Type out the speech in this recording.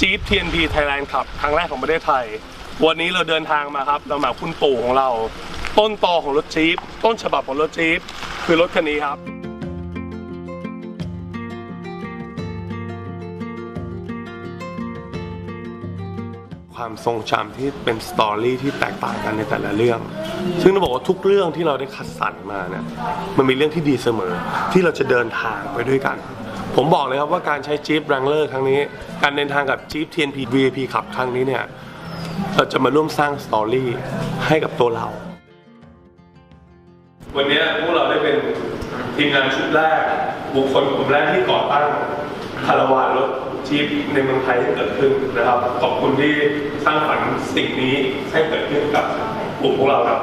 Jeep TNP Thailand ขับครั้งแรกของประเทศไทย วันนี้เราเดินทางมาครับ เรามาคุณปู่ของเรา ต้นตอของรถจี๊ปต้นฉบับของรถจี๊ปคือรถคันนี้ครับความทรงจำที่เป็นสตอรี่ที่แตกต่างกันในแต่ละเรื่อง ซึ่งต้องบอกว่าทุกเรื่องที่เราได้คัดสรรมาเนี่ย มันมีเรื่องที่ดีเสมอ ที่เราจะเดินทางไปด้วยกัน ผมบอกเลยครับว่าการใช้ Jeep Wrangler ครั้งนี้ การเดินทางกับ Jeep TNP VIP ขับครั้งนี้เนี่ย เราจะมาร่วมสร้างสตอรี่ให้กับตัวเรา วันนี้พวกเราได้เป็นทีมงานชุดแรก บุคคลกลุ่มแรกที่ก่อตั้งคาราวานรถจี๊ปในเมืองไทยให้เกิดขึ้นนะครับ ขอบคุณที่สร้างฝันสิ่งนี้ให้เกิดขึ้นกับกลุ่มพวกเราครับ